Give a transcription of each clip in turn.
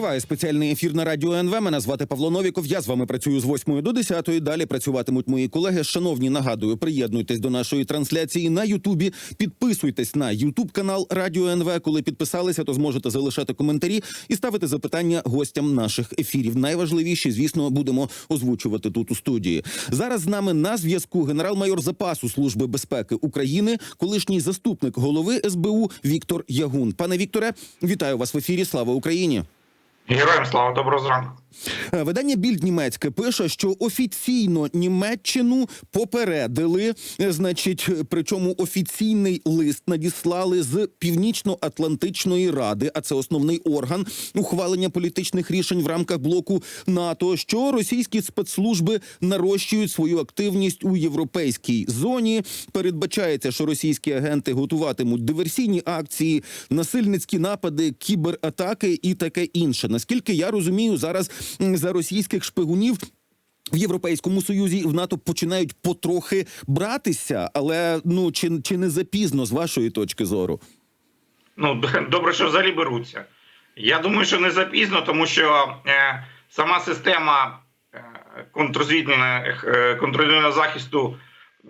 Триває спеціальний ефір на радіо НВ. Мене звати Павло Новіков. Я з вами працюю з 8 до 10. Далі працюватимуть мої колеги. Шановні, нагадую, приєднуйтесь до нашої трансляції на Ютубі. Підписуйтесь на Ютуб канал Радіо НВ. Коли підписалися, то зможете залишати коментарі і ставити запитання гостям наших ефірів. Найважливіші, звісно, будемо озвучувати тут у студії. Зараз з нами на зв'язку генерал-майор запасу Служби безпеки України, колишній заступник голови СБУ Віктор Ягун. Пане Вікторе, вітаю вас в ефірі. Слава Україні. Героям слава доброго зранку. Е, Видання Більд німецьке пише, що офіційно Німеччину попередили, е, значить, причому офіційний лист надіслали з Північно-Атлантичної ради, а це основний орган ухвалення політичних рішень в рамках блоку НАТО, що російські спецслужби нарощують свою активність у європейській зоні. Передбачається, що російські агенти готуватимуть диверсійні акції, насильницькі напади, кібератаки і таке інше. Наскільки я розумію, зараз за російських шпигунів. В Європейському Союзі і в НАТО починають потрохи братися, але ну чи, чи не запізно з вашої точки зору? Ну добре, що взагалі беруться. Я думаю, що не запізно, тому що е, сама система е, е, захисту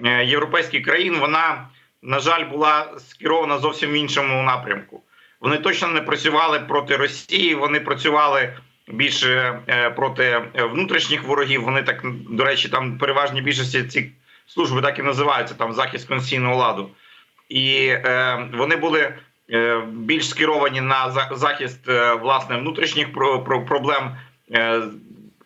е, європейських країн, вона, на жаль, була скерована зовсім в іншому напрямку. Вони точно не працювали проти Росії, вони працювали більше е, проти внутрішніх ворогів. Вони так, до речі, там переважній більшості ці служби так і називаються там захист конституційного ладу. І е, вони були е, більш скеровані на захист е, власне внутрішніх про, про проблем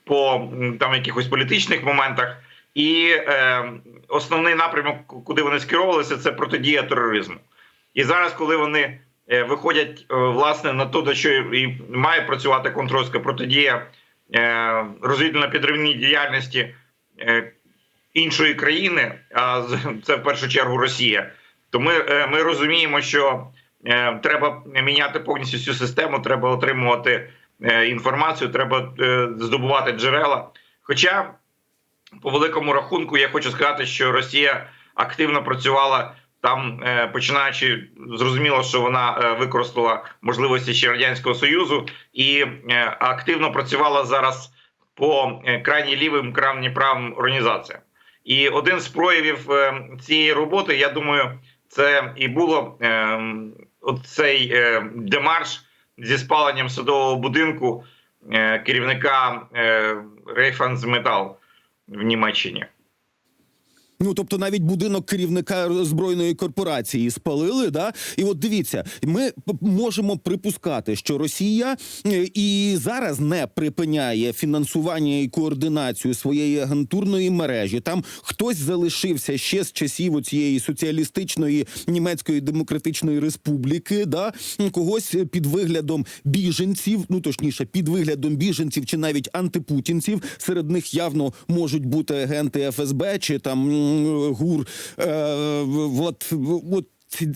по там якихось політичних моментах. І е, основний напрямок, куди вони скеровувалися, це протидія тероризму. І зараз, коли вони виходять е, власне на те, до що і має працювати контрольська протидія е, розвідувально підривній діяльності е, іншої країни, а це в першу чергу Росія, то ми, е, ми розуміємо, що е, треба міняти повністю цю систему, треба отримувати е, інформацію, треба е, здобувати джерела. Хоча, по великому рахунку, я хочу сказати, що Росія активно працювала там, е, починаючи зрозуміло, що вона е, використала можливості ще радянського союзу і е, активно працювала зараз по крайні лівим, крайні правим організаціям. І один з проявів цієї роботи, я думаю, це і було цей демарш зі спаленням садового будинку керівника Рейфансметал в Німеччині. Ну тобто навіть будинок керівника збройної корпорації спалили. Да, і от дивіться, ми можемо припускати, що Росія е, і зараз не припиняє фінансування і координацію своєї агентурної мережі. Там хтось залишився ще з часів цієї соціалістичної німецької демократичної республіки, да когось під виглядом біженців, ну точніше, під виглядом біженців чи навіть антипутінців. Серед них явно можуть бути агенти ФСБ чи там ГУР. Е, от, от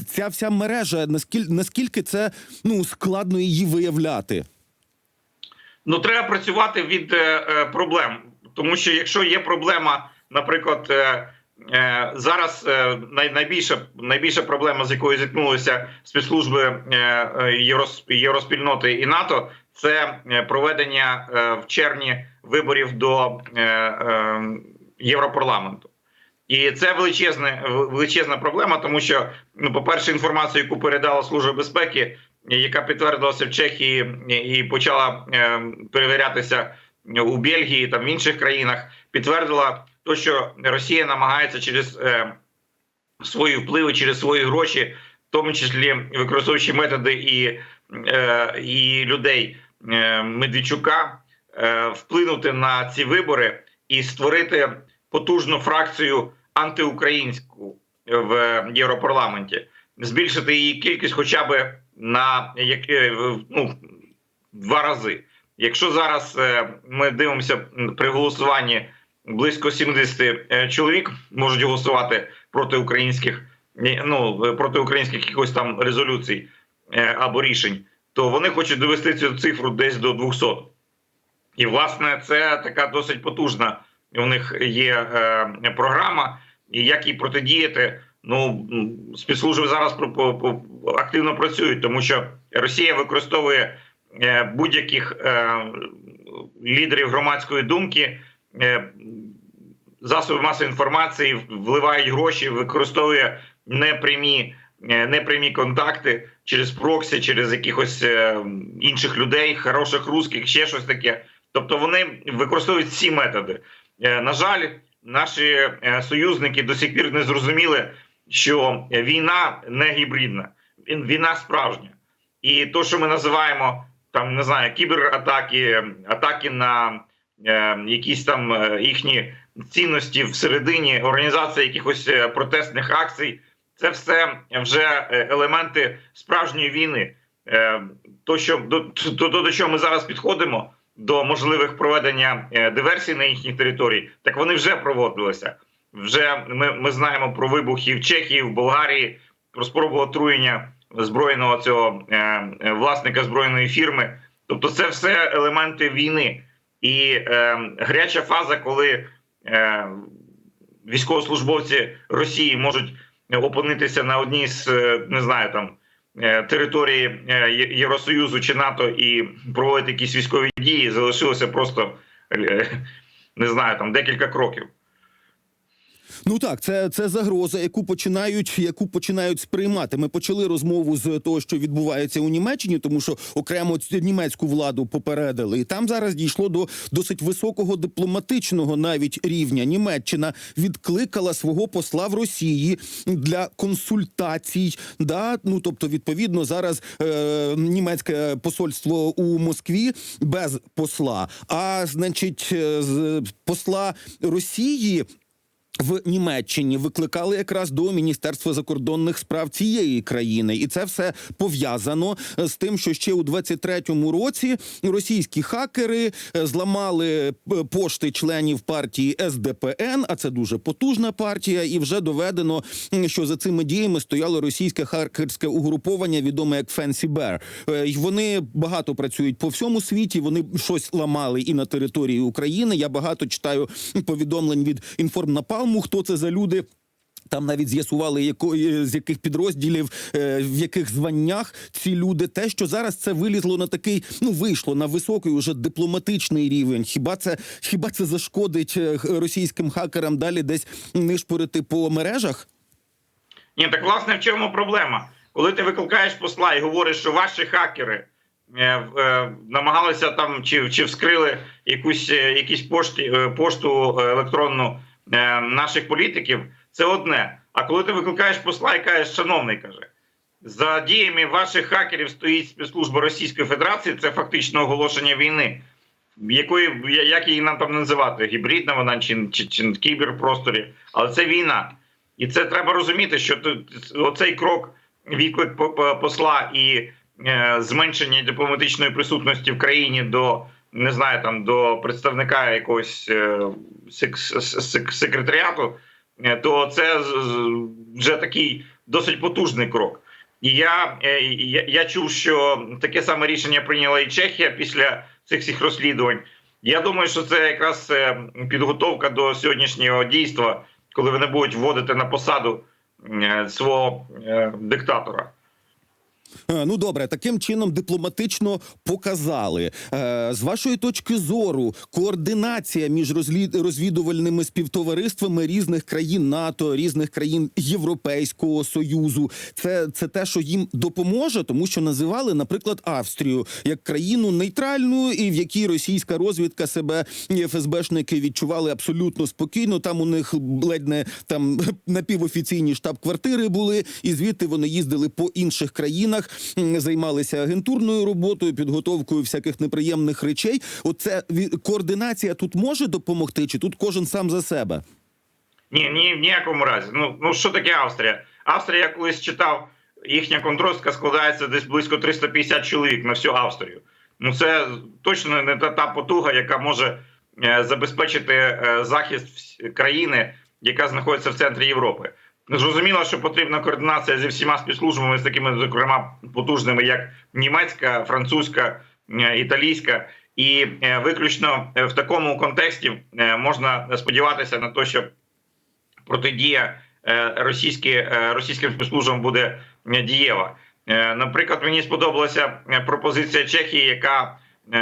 ця вся мережа, наскільки наскільки це ну складно її виявляти? Ну, треба працювати від е, е, проблем, тому що якщо є проблема, наприклад, е, зараз е, най, найбільша найбільша проблема, з якою зіткнулися спецслужби е, Єврос, Євроспільноти і НАТО, це проведення е, в червні виборів до е, е, Європарламенту. І це величезна, величезна проблема, тому що, ну, по-перше, інформацію, яку передала Служба безпеки, яка підтвердилася в Чехії і почала е, перевірятися у Бельгії та в інших країнах, підтвердила то, що Росія намагається через е, свої впливи, через свої гроші, в тому числі використовуючи методи і, е, і людей е, Медведчука, е, вплинути на ці вибори і створити потужну фракцію антиукраїнську в Європарламенті, збільшити її кількість хоча б на е, ну, два рази. Якщо зараз е, ми дивимося при голосуванні близько 70 е, чоловік можуть голосувати проти українських ну е, проти українських якихось там резолюцій е, або рішень, то вони хочуть довести цю цифру десь до 200. І власне це така досить потужна. У них є е, програма, і як їй протидіяти. Ну спецслужби зараз активно працюють, тому що Росія використовує е, будь-яких е, лідерів громадської думки. е, Засоби масової інформації вливають гроші, використовує непрямі, непрямі контакти через проксі, через якихось інших людей, хороших русських, ще щось таке. Тобто вони використовують ці методи. На жаль, наші е, союзники до сих пір не зрозуміли, що війна не гібридна, війна справжня. І то, що ми називаємо там, не знаю, кібератаки, атаки на е, якісь там е, їхні цінності всередині організації якихось е, протестних акцій, це все вже е, елементи справжньої війни. Е, То, що до, до, до чого ми зараз підходимо, до можливих проведення е, диверсій на їхній території, так вони вже проводилися. Вже ми, ми знаємо про вибухи в Чехії, в Болгарії, про спробу отруєння збройного цього е, е, власника збройної фірми. Тобто, це все елементи війни. І е, гаряча фаза, коли е, військовослужбовці Росії можуть опинитися на одній з е, не знаю там території е, Євросоюзу чи НАТО і проводити якісь військові дії, залишилося просто е, не знаю там декілька кроків. Ну так, це, це загроза, яку починають, яку починають сприймати. Ми почали розмову з того, що відбувається у Німеччині, тому що окремо німецьку владу попередили, і там зараз дійшло до досить високого дипломатичного навіть рівня. Німеччина відкликала свого посла в Росії для консультацій. Да? Ну тобто, відповідно, зараз е, німецьке посольство у Москві без посла. А значить, е, з посла Росії в Німеччині викликали якраз до Міністерства закордонних справ цієї країни, і це все пов'язано з тим, що ще у 23-му році російські хакери е, зламали е, пошти членів партії СДПН, а це дуже потужна партія, і вже доведено, що за цими діями стояло російське хакерське угруповання, відоме як Fancy Bear. Е, Вони багато працюють по всьому світі. Вони щось ламали і на території України. Я багато читаю повідомлень від інформнапалму, хто це за люди. Там навіть з'ясували, якої з яких підрозділів, е, в яких званнях ці люди. Те, що зараз це вилізло на такий, ну вийшло на високий уже дипломатичний рівень. Хіба це хіба це зашкодить е, російським хакерам далі десь нишпорити по мережах? Ні, так власне в чому проблема? Коли ти викликаєш посла і говориш, що ваші хакери е, е, намагалися там чи, чи вскрили якусь е, якісь пошти, е, пошту е, електронну е, наших політиків, це одне. А коли ти викликаєш посла і кажеш, шановний каже, за діями ваших хакерів стоїть спецслужба Російської Федерації, це фактично оголошення війни. Якої як її нам там називати? Гібридна вона чи, чи, чи кіберпросторі, але це війна. І це треба розуміти, що тут оцей крок відклик по- по- посла і е, зменшення дипломатичної присутності в країні до не знаю там до представника якогось е, секретаріату, е, то це вже такий досить потужний крок. І я, е, я, я чув, що таке саме рішення прийняла і Чехія після цих всіх розслідувань. Я думаю, що це якраз підготовка до сьогоднішнього дійства, коли вони будуть вводити на посаду свого диктатора. Е, Ну добре, таким чином дипломатично показали. Е, З вашої точки зору, координація між розвідувальними співтовариствами різних країн НАТО, різних країн Європейського союзу, це, це те, що їм допоможе, тому що називали, наприклад, Австрію як країну нейтральну, і в якій російська розвідка себе ФСБшники відчували абсолютно спокійно. Там у них ледь не там напівофіційні штаб-квартири були, і звідти вони їздили по інших країнах, м, займалися агентурною роботою, підготовкою всяких неприємних речей. Оце координація тут може допомогти, чи тут кожен сам за себе? Ні, ні, в ніякому разі. Ну, ну що таке Австрія? Австрія, я колись читав, їхня контрольська складається десь близько 350 чоловік на всю Австрію. Ну це точно не та, та потуга, яка може е, забезпечити е, захист країни, яка знаходиться в центрі Європи. Зрозуміло, що потрібна координація зі всіма спецслужбами, з такими, зокрема, потужними, як німецька, французька, е, італійська. І е, виключно е, в такому контексті можна сподіватися на те, що протидія російські, російським спецслужбам буде дієва. Наприклад, мені сподобалася пропозиція Чехії, яка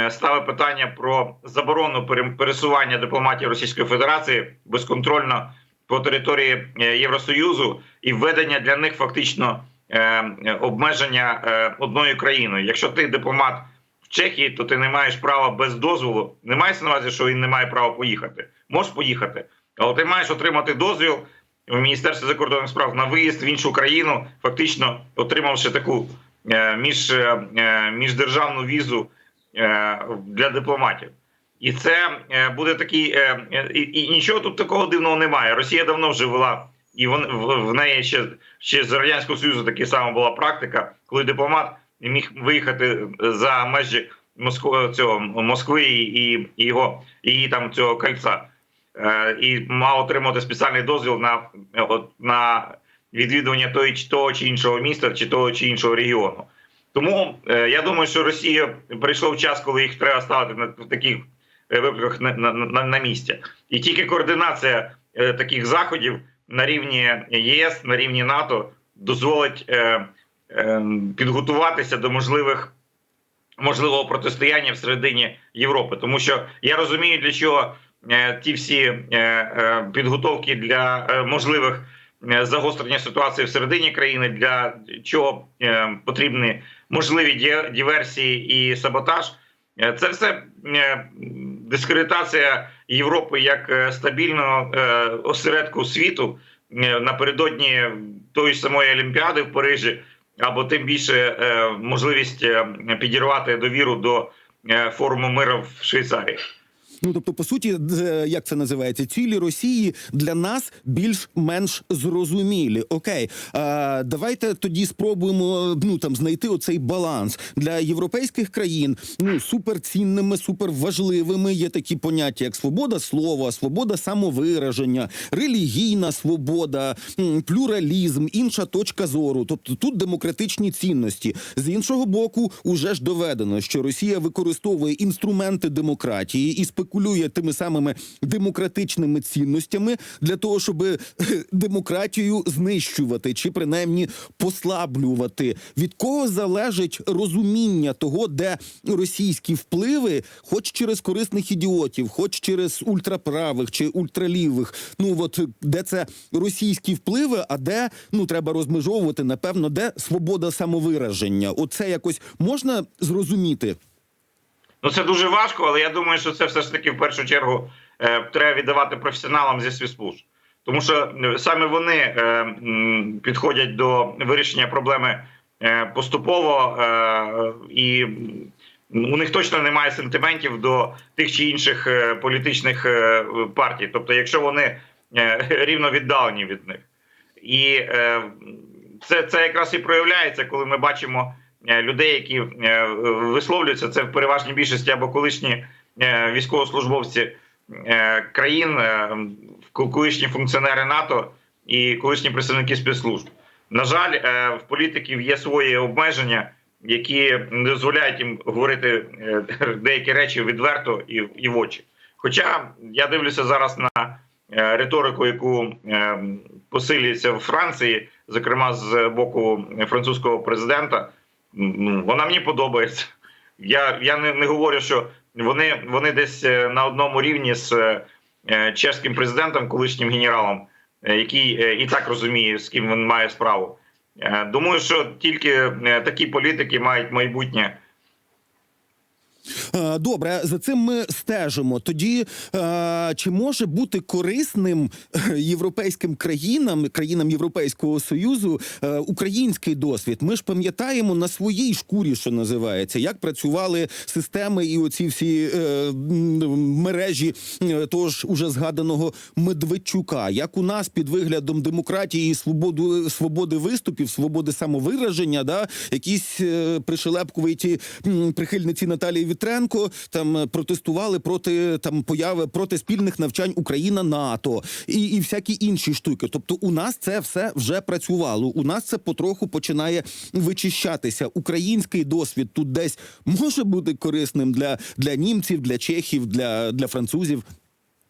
ставить питання про заборону пересування дипломатів Російської Федерації безконтрольно по території е, Євросоюзу і введення для них фактично е, обмеження е, одною країною. Якщо ти дипломат в Чехії, то ти не маєш права без дозволу. Не мається на увазі, що він не має права поїхати. Можеш поїхати, але ти маєш отримати дозвіл в Міністерстві закордонних справ на виїзд в іншу країну, фактично отримавши таку між, міждержавну візу для дипломатів. І це е, буде такий, е, е, і, і нічого тут такого дивного немає. Росія давно вже вела, і вон, в, в неї ще, ще з Радянського Союзу така сама була практика, коли дипломат міг виїхати за межі Москви, цього, Москви і, і його і там цього кольця. І мав отримати спеціальний дозвіл на, на відвідування того, того чи іншого міста чи того чи іншого регіону. Тому я думаю, що Росія прийшов час, коли їх треба ставити на таких е, випадках на, на, на, на місці. І тільки координація е, таких заходів на рівні ЄС, на рівні НАТО дозволить е, підготуватися до можливих можливого протистояння всередині Європи, тому що я розумію, для чого е, ті всі е, е, підготовки для е, можливих загострення ситуації всередині країни, для чого е, потрібні можливі диверсії і саботаж. Це все е, дискредитація Європи як е, стабільного е, осередку світу е, напередодні тої самої Олімпіади в Парижі, або тим більше можливість підірвати довіру до форуму миру в Швейцарії. Ну тобто, по суті, як це називається, цілі Росії для нас більш-менш зрозумілі. Окей, а, давайте тоді спробуємо ну там знайти оцей баланс для європейських країн. Ну суперцінними, суперважливими є такі поняття, як свобода слова, свобода самовираження, релігійна свобода, плюралізм, інша точка зору. Тобто тут демократичні цінності. З іншого боку, уже ж доведено, що Росія використовує інструменти демократії і спекулює тими самими демократичними цінностями для того, щоб е, демократію знищувати чи принаймні послаблювати. Від кого залежить розуміння того, де російські впливи, хоч через корисних ідіотів, хоч через ультраправих чи ультралівих. Ну от де це російські впливи, а де ну треба розмежовувати, напевно, де свобода самовираження. Оце якось можна зрозуміти. Ну це дуже важко, але я думаю, що це все ж таки в першу чергу е, треба віддавати професіоналам зі спецслужб. Тому що е, саме вони е, підходять до вирішення проблеми е, поступово, е, і у них точно немає сентиментів до тих чи інших е, політичних е, партій. Тобто, якщо вони е, рівно віддалені від них. І е, це, це якраз і проявляється, коли ми бачимо людей, які е, висловлюються. Це в переважній більшості або колишні е, військовослужбовці е, країн, е, колишні функціонери НАТО і колишні представники спецслужб. На жаль, е, в політиків є свої обмеження, які не дозволяють їм говорити е, деякі речі відверто і, в очі. Хоча я дивлюся зараз на е, риторику, яку е, посилюється в Франції, зокрема з боку французького президента. Ну, вона мені подобається. Я, я не, не говорю, що вони, вони десь е, на одному рівні з е, чеським президентом, колишнім генералом, е, який е, і так розуміє, з ким він має справу. Е, Думаю, що тільки е, такі політики мають майбутнє. Е, Добре, за цим ми стежимо. Тоді е, чи може бути корисним е, європейським країнам, країнам Європейського союзу, український досвід? Ми ж пам'ятаємо на своїй шкурі, що називається, як працювали системи і оці всі мережі того ж уже згаданого Медведчука, як у нас під виглядом демократії, свободу свободи виступів, свободи самовираження, да якісь пришелепкуваті м, прихильниці Наталії Вітренко там е, протестували проти там появи проти спільних навчань Україна НАТО і, і всякі інші штуки. Тобто, у нас це все вже працювало. У нас це потроху починає вичищатися. Український досвід тут десь може бути корисним для, для німців, для чехів, для, для французів.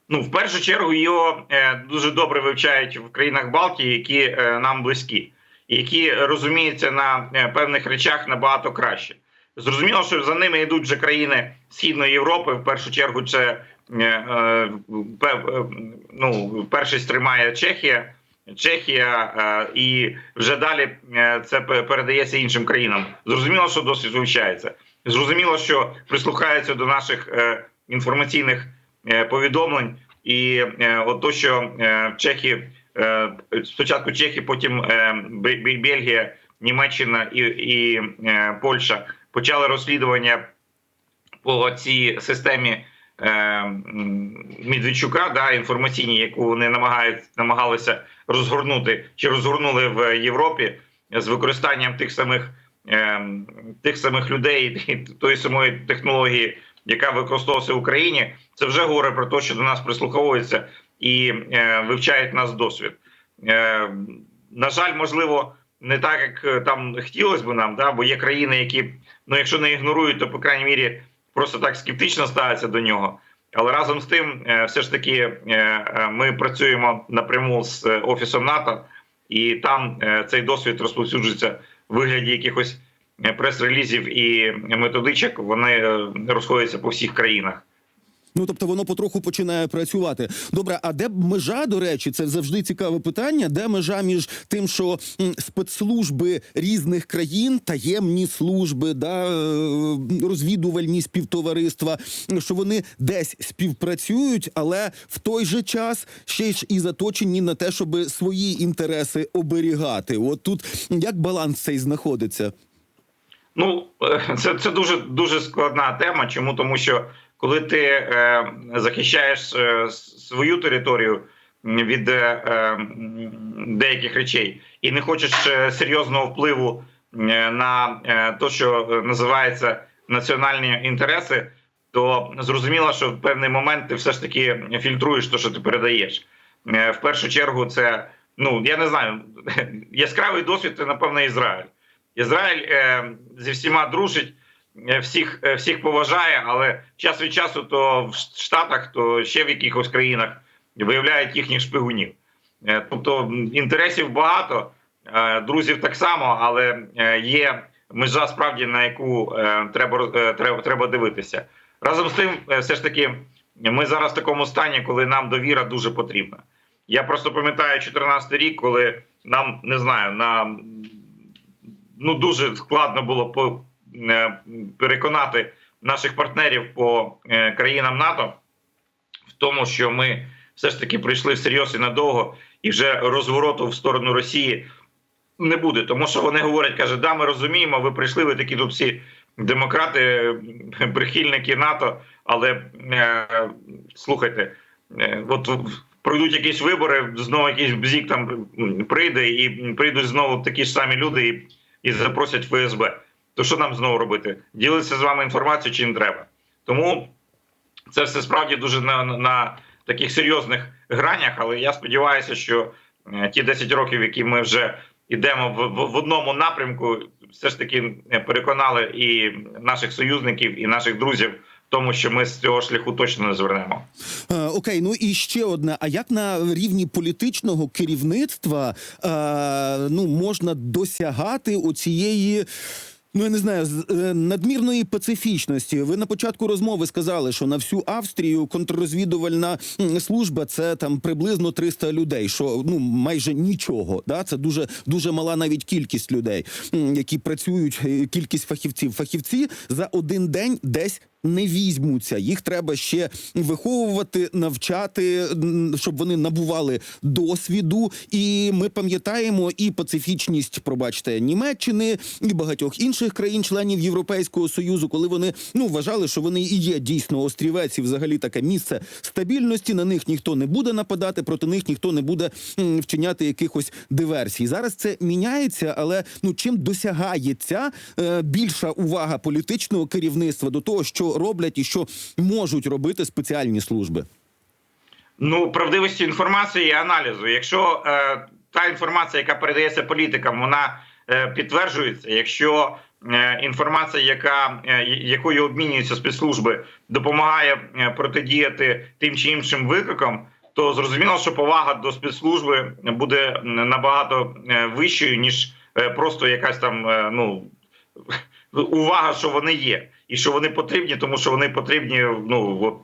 Ну, в першу чергу його е, дуже добре вивчають в країнах Балтії, які е, нам близькі. які розуміються на е, певних речах набагато краще. Зрозуміло, що за ними йдуть вже країни Східної Європи. В першу чергу це е, е, е, ну, першість тримає Чехія. Чехія і вже далі це пе- передається іншим країнам. Зрозуміло, що досвід вивчається. Зрозуміло, що прислухаються до наших інформаційних повідомлень, і от то, що е, Чехії спочатку Чехії, потім Бе- Бе- Бельгія, Німеччина і, і е, Польща почали розслідування по цій системі е, Медведчука, да, інформаційній, яку вони намагають, намагалися розгорнути чи розгорнули в Європі з використанням тих самих, е, тих самих людей, тої самої технології, яка використовується в Україні, це вже говорить про те, що до нас прислуховуються і е, вивчають нас досвід. Е, на жаль, можливо, не так, як е, там хотілося б нам, да, бо є країни, які, ну якщо не ігнорують, то по крайній мірі просто так скептично ставляться до нього. Але разом з тим, е, все ж таки, е, ми працюємо напряму з офісом НАТО, і там цей досвід розповсюджується в вигляді якихось прес-релізів і методичок. Вони розходяться по всіх країнах. Ну тобто воно потроху починає працювати. Добре, а де межа, до речі, це завжди цікаве питання. Де межа між тим, що спецслужби різних країн, таємні служби, да, е, розвідувальні співтовариства, що вони десь співпрацюють, але в той же час ще ж і заточені на те, щоб свої інтереси оберігати. От тут як баланс цей знаходиться? Ну, е, це, це дуже дуже складна тема. Чому тому, що коли ти е, захищаєш е, свою територію від е, деяких речей і не хочеш серйозного впливу на те, що називається національні інтереси, то зрозуміло, що в певний момент ти все ж таки фільтруєш те, що ти передаєш. В першу чергу, це ну я не знаю, яскравий досвід це напевно Ізраїль. Ізраїль е, зі всіма дружить, всіх, е, всіх поважає, але час від часу то в Штатах, то ще в якихось країнах виявляють їхніх шпигунів. Е, тобто інтересів багато, е, друзів так само, але е, є межа справді на яку е, треба, е, треба, треба дивитися. Разом з тим, е, все ж таки, ми зараз в такому стані, коли нам довіра дуже потрібна. Я просто пам'ятаю 14 рік, коли нам не знаю, на ну дуже складно було е, переконати наших партнерів по е, країнам НАТО в тому, що ми все ж таки прийшли всерйоз і надовго, і вже розвороту в сторону Росії не буде. Тому що вони говорять, каже, да, ми розуміємо, ви прийшли, ви такі тут всі демократи, е, прихильники НАТО, але е, слухайте, е, от пройдуть якісь вибори, знову якийсь бзік там прийде, і прийдуть знову такі ж самі люди і, і запросять ФСБ. То що нам знову робити? Ділитися з вами інформацією чи не треба? Тому це все справді дуже на, на, таких серйозних гранях, але я сподіваюся, що е, ті 10 років, які ми вже йдемо в, в, в одному напрямку, все ж таки е, переконали і наших союзників, і наших друзів тому, що ми з цього шляху точно не звернемо. Е, окей, ну і ще одне. А як на рівні політичного керівництва е, ну можна досягати оцієї? Ну, я не знаю, з- е, надмірної пацифічності. Ви на початку розмови сказали, що на всю Австрію контррозвідувальна служба це там приблизно 300 людей, що ну майже нічого. Да? Це дуже дуже мала навіть кількість людей, які працюють, е, кількість фахівців. Фахівці за один день десь не візьмуться. Їх треба ще виховувати, навчати, щоб вони набували досвіду. І ми пам'ятаємо і пацифічність, пробачте, Німеччини і багатьох інших країн-членів Європейського союзу, коли вони ну вважали, що вони і є дійсно острівець, і взагалі таке місце стабільності. На них ніхто не буде нападати, проти них ніхто не буде вчиняти якихось диверсій. Зараз це міняється, але ну чим досягається е, більша увага політичного керівництва до того, що роблять і що можуть робити спеціальні служби. Ну, правдивості інформації і аналізу. Якщо е, та інформація, яка передається політикам, вона е, підтверджується. Якщо е, інформація, яка е, якою обмінюються спецслужби, допомагає е, протидіяти тим чи іншим викликам, то зрозуміло, що повага до спецслужби буде набагато е, вищою ніж е, просто якась там е, ну увага, що вони є, і що вони потрібні, тому що вони потрібні. Ну от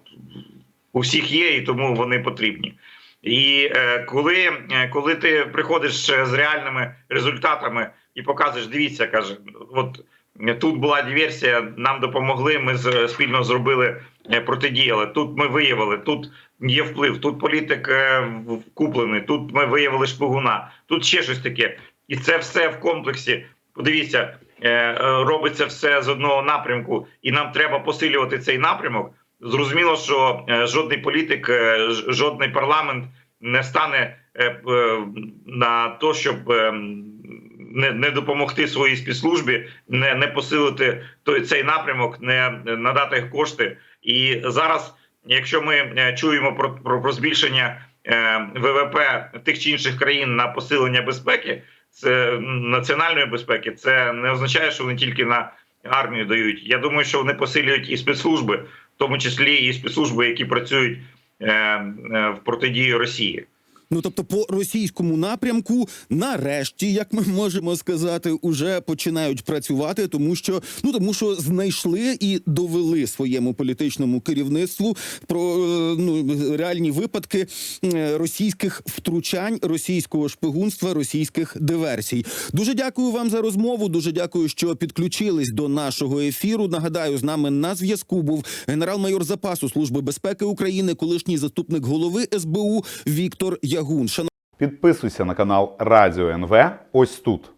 у всіх є, і тому вони потрібні. І е, коли, е, коли ти приходиш з реальними результатами і показуєш, дивіться, каже, от тут була диверсія, нам допомогли. Ми з, спільно зробили е, протидіяли. Тут ми виявили, тут є вплив, тут політик е, куплений, тут ми виявили шпигуна, тут ще щось таке. І це все в комплексі. Подивіться, робиться все з одного напрямку, і нам треба посилювати цей напрямок. Зрозуміло, що е, жодний політик, е, жодний парламент не стане е, е, на то, щоб е, не, не допомогти своїй спецслужбі, не, не посилити той цей напрямок, не надати кошти. І зараз, якщо ми е, чуємо про, про, про збільшення е, ВВП тих чи інших країн на посилення безпеки, це національної безпеки, це не означає, що вони тільки на армію дають. Я думаю, що вони посилюють і спецслужби, в тому числі і спецслужби, які працюють е, е, в протидії Росії. Ну тобто, по російському напрямку, нарешті, як ми можемо сказати, уже починають працювати, тому що ну тому, що знайшли і довели своєму політичному керівництву про е, ну реальні випадки е, російських втручань, російського шпигунства, російських диверсій. Дуже дякую вам за розмову. Дуже дякую, що підключились до нашого ефіру. Нагадаю, з нами на зв'язку був генерал-майор запасу служби безпеки України, колишній заступник голови СБУ Віктор Шановні Підписуйся на канал Радіо НВ ось тут.